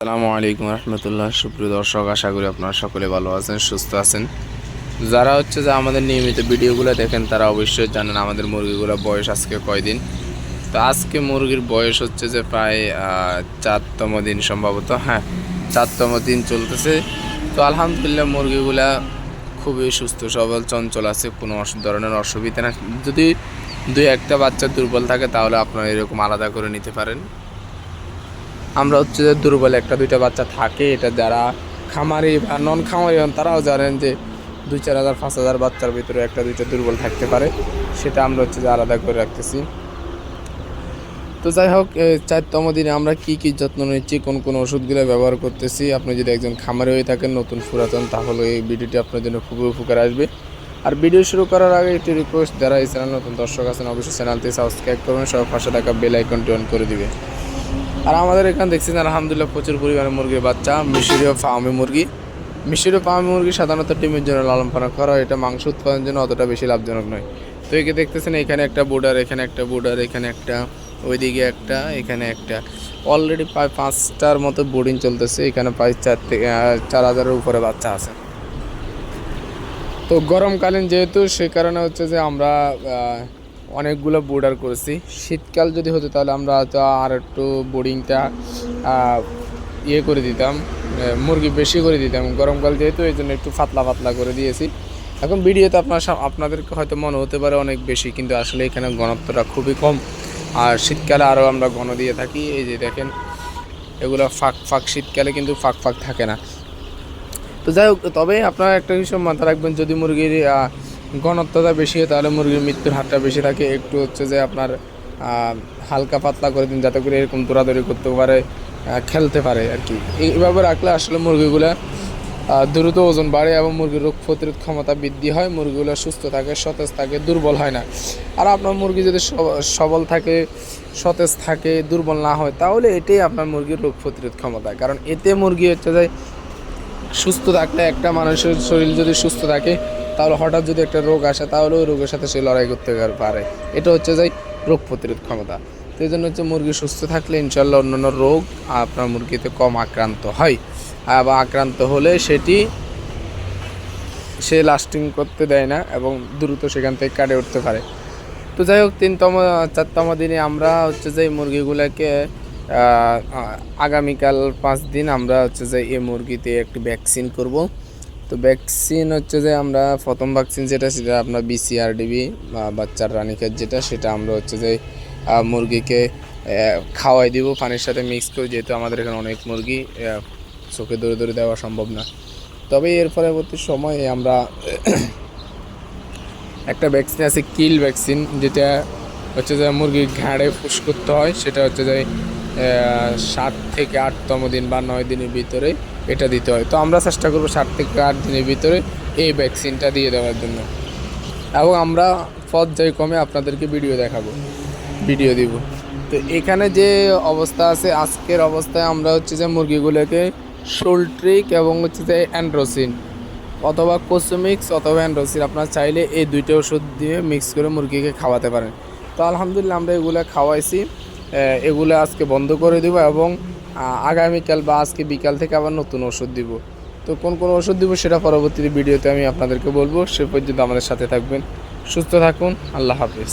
আসসালামু আলাইকুম রহমতুল্লাহ। সুপ্রিয় দর্শক, আশা করি আপনারা সকলে ভালো আছেন, সুস্থ আছেন। যারা হচ্ছে যে আমাদের নিয়মিত ভিডিওগুলো দেখেন, তারা অবশ্যই জানেন আমাদের মুরগিগুলো বয়স আজকে কয়দিন। তো আজকে মুরগির বয়স হচ্ছে যে প্রায় চারতম দিন সম্ভবত হ্যাঁ চারতম দিন চলতেছে। তো আলহামদুলিল্লাহ মুরগিগুলা খুবই সুস্থ, সবল, চঞ্চল আছে, কোনো ধরনের অসুবিধা না যদি দুই একটা বাচ্চা দুর্বল থাকে, তাহলে আপনারা এরকম আলাদা করে নিতে পারেন। আমরা হচ্ছে যে দুর্বল একটা দুইটা বাচ্চা থাকে, এটা যারা খামারি বা নন খামারি হন, তারাও জানেন যে দুই চার হাজার, পাঁচ হাজার বাচ্চার ভিতরে একটা দুইটা দুর্বল থাকতে পারে। সেটা আমরা হচ্ছে যে আলাদা করে রাখতেছি। তো যাই হোক চারতম দিনে আমরা কি কি যত্ন নিচ্ছি, কোন কোন ওষুধগুলো ব্যবহার করতেছি, আপনি যদি একজন খামারি হয়ে থাকেন, নতুন পুরাতন, তাহলে এই ভিডিওটি আপনার জন্য খুবই উপকার আসবে। আর ভিডিও শুরু করার আগে একটি রিকোয়েস্ট যারা এই চ্যানেল নতুন দর্শক আছেন, অবশ্যই চ্যানেলটি সাবস্ক্রাইব করবেন সব পাশে টাকা বেল আইকনটি অন করে দিবে আর আমাদের এখানে দেখছেন আলহামদুলিল্লাহ প্রচুর পরিমাণে মুরগির বাচ্চা, মিশরীয় ফার্মি মুরগি। মিশরীয় ফার্মি মুরগি সাধারণত ডিমের জন্য লালন পালন করা হয়, এটা মাংস উৎপাদনের জন্য অতটা বেশি লাভজনক নয়। তো একে দেখতেছেন এখানে একটা বোর্ডার এখানে একটা বোর্ডার এখানে একটা, ওইদিকে একটা, এখানে একটা। অলরেডি প্রায় পাঁচটার মতো বোর্ডিং চলতেছে, এখানে প্রায় চার থেকে চার হাজারের উপরে বাচ্চা আছে। তো গরমকালীন যেহেতু, সে কারণে হচ্ছে যে আমরা অনেকগুলো বোর্ডার করেছি। শীতকাল যদি হতো তাহলে আমরা হয়তো আর একটু বোর্ডিংটা ইয়ে করে দিতাম মুরগি বেশি করে দিতাম। গরমকাল যেহেতু, এই জন্য একটু পাতলা পাতলা করে দিয়েছি। এখন ভিডিওতে আপনার আপনাদেরকে হয়তো মনে হতে পারে অনেক বেশি, কিন্তু আসলে এখানে ঘনত্বটা খুবই কম। আর শীতকালে আরও আমরা ঘন দিয়ে থাকি। এই যে দেখেন, এগুলো ফাঁক ফাঁক, শীতকালে কিন্তু ফাঁক ফাঁক থাকে না। তো যাই হোক, তবে আপনারা একটা বিষয় মাথা রাখবেন, যদি মুরগির ঘনত্বটা বেশি হয়, তাহলে মুরগির মৃত্যুর হারটা বেশি থাকে। একটু হচ্ছে যে আপনার হালকা পাতলা করে দিন, যাতে করে এরকম দৌড়াদৌড়ি করতে পারে খেলতে পারে আর কি। এইভাবে রাখলে আসলে মুরগিগুলা দ্রুত ওজন বাড়ে এবং মুরগির রোগ প্রতিরোধ ক্ষমতা বৃদ্ধি হয়, মুরগিগুলো সুস্থ থাকে, সতেজ থাকে, দুর্বল হয় না। আর আপনার মুরগি যদি সব- সবল থাকে, সতেজ থাকে, দুর্বল না হয়, তাহলে এটাই আপনার মুরগির রোগ প্রতিরোধ ক্ষমতা। কারণ এতে মুরগি হচ্ছে যে, সুস্থ থাকলে একটা মানুষের শরীর যদি সুস্থ থাকে তাহলে হঠাৎ যদি একটা রোগ আসে, তাহলে ওই রোগের সাথে সে লড়াই করতে পারে। এটা হচ্ছে যে রোগ প্রতিরোধ ক্ষমতা। তো এই জন্য হচ্ছে মুরগি সুস্থ থাকলে ইনশাল্লাহ অন্যান্য রোগ আপনার মুরগিতে কম আক্রান্ত হয়। বা আক্রান্ত হলে সেটি সে লাস্টিং করতে দেয় না এবং দ্রুত সেখান থেকে কাটে উঠতে পারে। তো যাই হোক, তিনতম, চারতম দিনে আমরা হচ্ছে যে মুরগিগুলোকে আগামীকাল পাঁচ দিন আমরা হচ্ছে যে এই মুরগিতে একটি ভ্যাকসিন করব। তো ভ্যাকসিন হচ্ছে যে আমরা প্রথম ভ্যাকসিন যেটা, সেটা আপনার বিসিআরডিবি বাচ্চার রানীক্ষেত যেটা, সেটা আমরা হচ্ছে যে মুরগিকে খাওয়াই দিব, পানির সাথে মিক্স করে, যেহেতু আমাদের এখানে অনেক মুরগি চোখে দৌড়ে দৌড়ে দেওয়া সম্ভব না। তবে এর পরবর্তী সময়ে আমরা একটা ভ্যাকসিন আছে কিল ভ্যাকসিন যেটা হচ্ছে যে মুরগির ঘাড়ে ফুস করতে হয়, সেটা হচ্ছে যে সাত থেকে আটতম দিন বা নয় দিনের ভিতরে এটা দিতে হয়। তো আমরা চেষ্টা করব সাত থেকে আট দিনের ভিতরে এই ভ্যাকসিনটা দিয়ে দেওয়ার জন্য। এবং আমরা পর্যায়ক্রমে আপনাদেরকে ভিডিও দেখাবো ভিডিও দিব। তো এখানে যে অবস্থা আছে, আজকের অবস্থায় আমরা হচ্ছে যে মুরগিগুলোকে সোলট্রিক এবং হচ্ছে যে অ্যান্ড্রোসিন অথবা কোসোমিক্স অথবা অ্যান্ড্রোসিন আপনারা চাইলে এই দুইটা ওষুধ দিয়ে মিক্স করে মুরগিকে খাওয়াতে পারেন। তো আলহামদুলিল্লাহ আমরা এগুলো খাওয়াইছি। এগুলো আজকে বন্ধ করে দিব এবং আগামীকাল বা আজকে বিকাল থেকে আবার নতুন ওষুধ দিব। তো কোন কোন ওষুধ দিব সেটা পরবর্তী ভিডিওতে আমি আপনাদেরকে বলব। সে পর্যন্ত আমাদের সাথে থাকবেন, সুস্থ থাকুন, আল্লাহ হাফিজ।